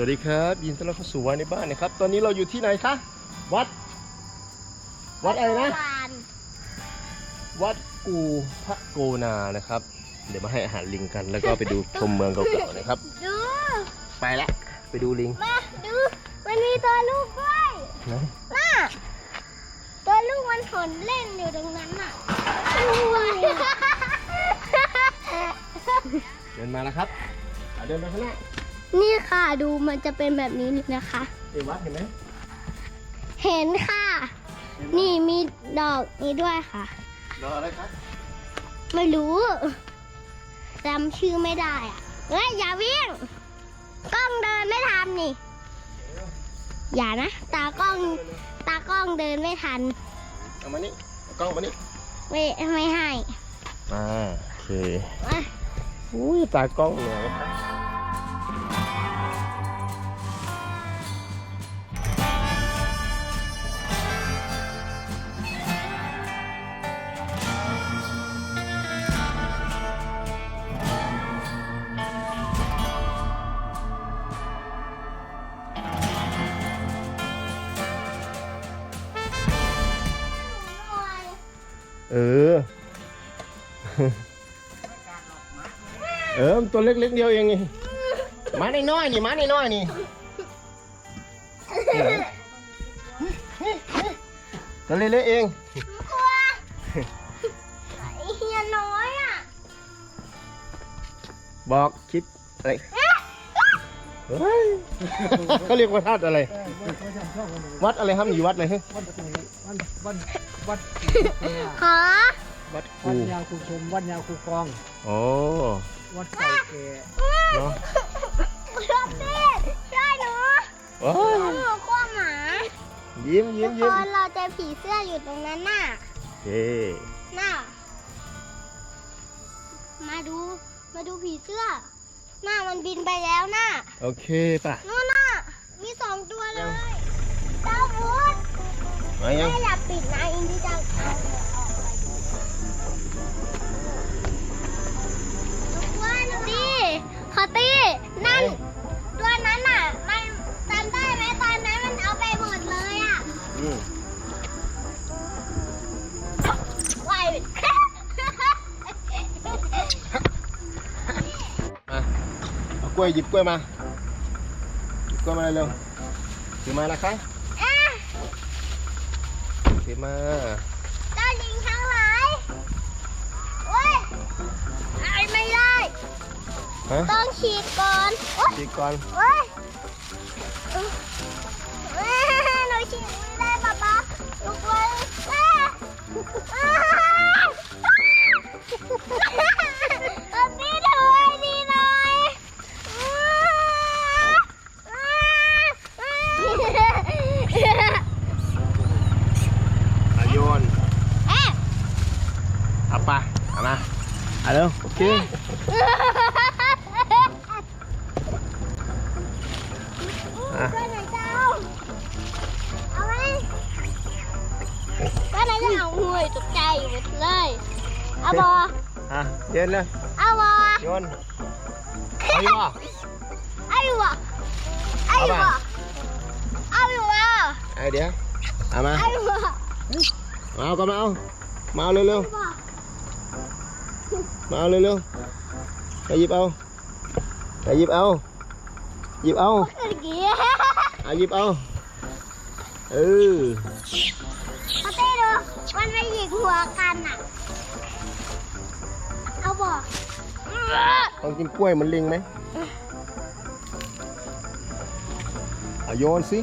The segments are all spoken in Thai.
วัสดีครับยินดีต้อนรับเข้าสู่วันในบ้านนะครับ ตอนนี้เราอยู่ที่ไหนคะวัด วัดอะไรนะ วัดกูพระโกนานะครับ เดี๋ยวมาให้อาหารลิงกัน แล้วก็ไปดูชมเมืองเก่าๆนะครับดูไปละไปดูลิงมาดูมันมีตัวลูกด้วยนะน่าตัวลูกมันหนเล่นอยู่ตรงนั้นน่ะเดินมาแล้วครับอะเดินไปข้างหน้า นี่ค่ะดูมันจะเป็นแบบนี้นะคะ เอ้ยวัดเห็นไหมเห็นค่ะ นี่มีดอกนี้ด้วยค่ะ รออะไรครับไม่รู้จำชื่อไม่ได้อะเฮ้ยอย่าวิ่ง กล้องเดินไม่ทันนี่ อย่านะ ตากล้องตากล้องเดินไม่ทัน เอามานี่เอากล้องมานี่ไม่ไม่ให้ อ่าโอเคอะอุ้ยตากล้องเหนื่อยไหมครับ เออ เออมันตัวเล็กๆเดียวเองนี่ม้าน้อยๆนี่ม้าน้อยๆนี่ตัวเล็กๆเองกลัวไอ้เฮียน้อยอะ บอกคิดอะไร เฮ้ยเขาเรียกว่าธาตุอะไร วัดอะไรครับอยู่วัดอะไรฮะวัดกูวัดวัดวัดขอวัดวักูดยาวคูชมวัดยาวคูกองโอ้วัดเก่าแก่เนาะชอบเต้ช่วยหนูโอ้ยหนูกลัวหมายิ้มยิ้มทุยิ้กมคนเราเจอผีเสื้ออยู่ตรงนั้นน่ะโอเคน่ะมาดูมาดูผีเสื้อ หน้ามันบินไปแล้วน่ะโอเคป่ะนู่นน่ะมีสองตัวเลยเจ้าพุธมาแม่ยังอย่า กล้วยหยิบกล้วยมาหยิบกล้วยมาเร็วถือมานะคะอะถือมาเจ้าลิงทั้งหลายโอ้ยไอ้ไม่ได้ฮะต้องฉีดก่อนโอ๊ยฉีกก่อนโอ๊ยเอ้ยเอ้ยหนูฉีดไม่ได้ป๊าป๊าหนูกลัวแม่อ้าวเอาพี่ดูให้ดีหน่อยอ้าวอ้าว อาโยน เอ๊ะ เอาไปเอามาเอาเร็วโอเคอะก็ไหนจะเอาเอาไหมก็ไห มดเลยเอาบออะเย็นเลยเอาบอโยนเอาอยู่ป่ะเอาอยู่บ่เอาอยู่บ่เอาอยู่บ่ไอเดี๋ยวเอามาเอาอยู่บ่มาเอาก็มาเอามาเอาเร็วบ่ๆมาเอาเร็วๆไปหยิบเอาไปหยิบเอา หยิบเอาเมื่อกี้อะหยิบเอา เออเขาเต้ดูมันไม่หยิกหัวกันอะ เอาบ่ต้องกินกล้วยเหมันลิงไหมเอาโยนสิ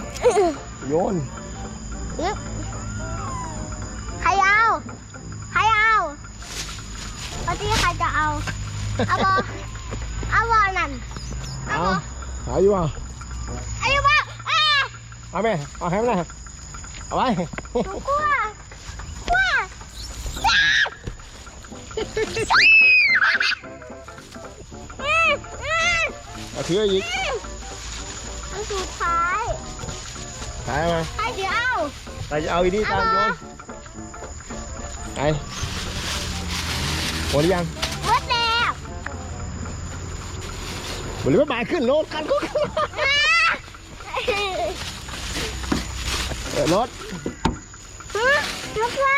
โยน ปกติใครจะเอา เอาบอเอาบอนั่นเอาเอาบอหาอยู่ป่ะเอาอยู่บอเอ้ยเอาไหมเอาให้มันนะเอาไว้ หนูกลัวกลัวอืมอืมเอาถืออีกอันสุดท้ายถ่ายมาใครจะเอาไปจะเอาอีนี่ตามโยนไปห มดหรือยังหมดแล้วหมดหรือไม่บายขึ้นโลดกันก็อ้าเปิดรถฮะยกมา